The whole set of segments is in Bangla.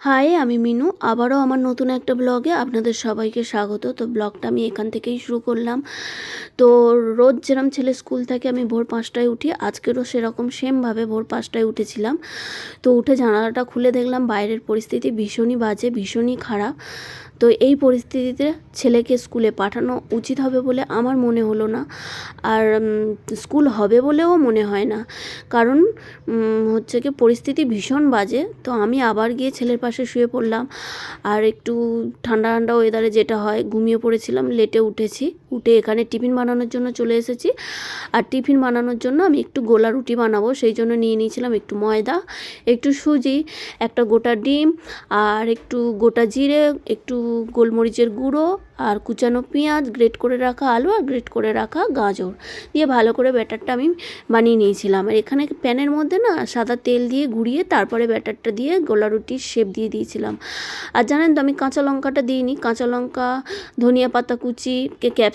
হাই, আমি মিনু। আবারও আমার নতুন একটা ব্লগে আপনাদের সবাইকে স্বাগত। তো ব্লগটা আমি এখান থেকেই শুরু করলাম। তো রোজ যেরম ছেলে স্কুল থেকে, আমি ভোর পাঁচটায় উঠি। আজকেরও সেরকম সেমভাবে ভোর পাঁচটায় উঠেছিলাম। তো উঠে জানালাটা খুলে দেখলাম, বাইরের পরিস্থিতি ভীষণই বাজে, ভীষণই খারাপ। তো এই পরিস্থিতিতে ছেলেকে স্কুলে পাঠানো উচিত হবে বলে আমার মনে হলো না। আর স্কুল হবে বলেও মনে হয় না। কারণ হচ্ছে কি পরিস্থিতি ভীষণ বাজে। তো আমি আবার গিয়ে ছেলের পাশে শুয়ে পড়লাম। আর একটু ঠান্ডা ঠান্ডা ওয়েদারে যেটা হয় ঘুমিয়ে পড়েছিলাম লেটে উঠেছি। উঠে এখানে টিফিন বানানোর জন্য চলে এসেছি। আর টিফিন বানানোর জন্য আমি একটু গোলা রুটি বানাবো, সেই জন্য নিয়ে নিয়েছিলাম একটু ময়দা, একটু সুজি, একটা গোটা ডিম, আর একটু গোটা জিরে, একটু গোলমরিচের গুঁড়ো, আর কুচানো পেঁয়াজ, গ্রেট করে রাখা আলু, আর গ্রেট করে রাখা গাজর। দিয়ে ভালো করে ব্যাটারটা আমি বানিয়ে নিয়েছিলাম। আর এখানে প্যানের মধ্যে না সাদা তেল দিয়ে ঘুরিয়ে তারপরে ব্যাটারটা দিয়ে গোলা রুটির শেপ দিয়ে দিয়েছিলাম। আর জানেন তো আমি কাঁচা লঙ্কাটা দিইনি, কাঁচা লঙ্কা, ধনিয়া পাতা কুচি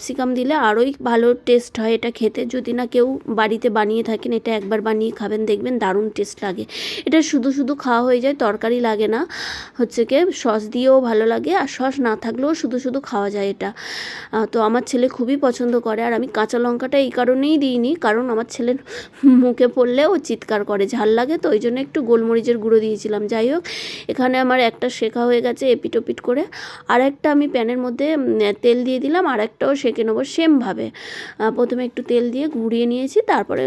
ক্যাপসিকাম দিলে আরোই ভালো টেস্ট হয় এটা খেতে। যদি না কেউ বাড়িতে বানিয়ে থাকেন, এটা একবার বানিয়ে খাবেন, দেখবেন দারুণ টেস্ট লাগে। এটা শুধু শুধু খাওয়া হয়ে যায়, তরকারি লাগে না। হচ্ছে কি, সস দিয়েও ভালো লাগে, আর সস না থাকলেও শুধু শুধু খাওয়া যায় এটা। তো আমার ছেলে খুবই পছন্দ করে, আর আমি কাঁচা লঙ্কাটা এই কারণেই দিইনি, কারণ আমার ছেলের মুখে পড়লে ও চিৎকার করে, ঝাল লাগে তো, ওই জন্য একটু গোলমরিচের গুঁড়ো দিয়েছিলাম। যাই হোক, এখানে আমার একটা শেখা হয়ে গেছে এপিটোপিট করে। আর একটা আমি প্যানের মধ্যে তেল দিয়ে দিলাম আর একটাও সেঁকে নেব সেমভাবে। প্রথমে একটু তেল দিয়ে ঘুরিয়ে নিয়েছি, তারপরে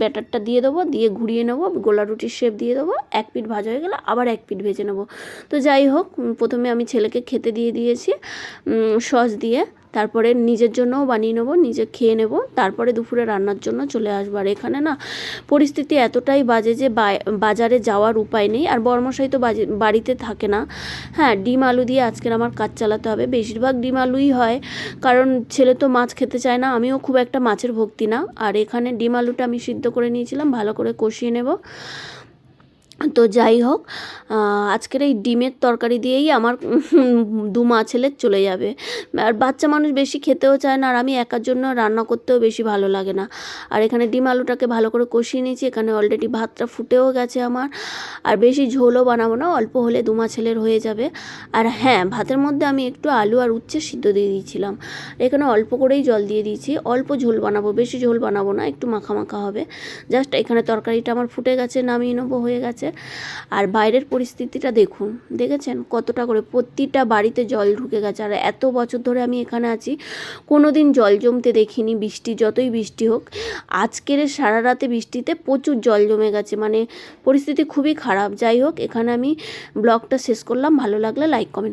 ব্যাটারটা দিয়ে দেবো, দিয়ে ঘুরিয়ে নেব, গোলা রুটির শেপ দিয়ে দেবো, এক পিঠ ভাজা হয়ে গেলে আবার এক পিঠ ভেজে নেব। তো যাই হোক প্রথমে আমি ছেলেকে খেতে দিয়ে দিয়েছি সস দিয়ে। তারপরে নিজের জন্যও বানিয়ে নেব, নিজে খেয়ে নেব, তারপরে দুপুরে রান্নার জন্য চলে আসব। আর এখানে না পরিস্থিতি এতটাই বাজে যে বাজারে যাওয়ার উপায় নেই। আর বর্মশাই তো বাড়িতে থাকে না। হ্যাঁ ডিম আলু দিয়ে আজকের আমার কাজ চালাতে হবে। বেশিরভাগ ডিম আলুই হয়। কারণ ছেলে তো মাছ খেতে চায় না, আমিও খুব একটা মাছের ভক্তি না। আর এখানে ডিম আলুটা আমি সিদ্ধ করে নিয়েছিলাম, ভালো করে কষিয়ে নেব। তো যাই হোক আজকের এই ডিমের তরকারি দিয়েই আমার দু মা ছেলে চলে যাবে। আর বাচ্চা মানুষ বেশি খেতেও চায় না, আর আমি একার জন্য রান্না করতেও বেশি ভালো লাগে না। আর এখানে ডিম আলুটাকে ভালো করে কষিয়ে নিয়েছি, এখানে অলরেডি ভাতটা ফুটেও গেছে আমার। আর বেশি ঝোলও বানাবো না, অল্প হলে দু মা ছেলের হয়ে যাবে। আর হ্যাঁ ভাতের মধ্যে আমি একটু আলু আর উচ্ছে সিদ্ধ দিয়ে দিয়েছিলাম। এখানে অল্প করেই জল দিয়ে দিয়েছি, অল্প ঝোল বানাবো, বেশি ঝোল বানাবো না, একটু মাখা মাখা হবে। জাস্ট এখানে তরকারিটা আমার ফুটে গেছে, নামিয়ে নেব, হয়ে গেছে। আর বাইরের পরিস্থিতিটা দেখুন, দেখেছেন? কতটা করে প্রতিটা বাড়িতে জল ঢুকে গেছে। আর এত বছর ধরে আমি এখানে আছি কোনো দিন জল জমতে দেখিনি, বৃষ্টি যতই বৃষ্টি হোক। আজকের সারা রাতে বৃষ্টিতে প্রচুর জল জমে গেছে মানে পরিস্থিতি খুবই খারাপ। যাই হোক, এখানে আমি ব্লগটা শেষ করলাম। ভালো লাগলে লাইক, কমেন্ট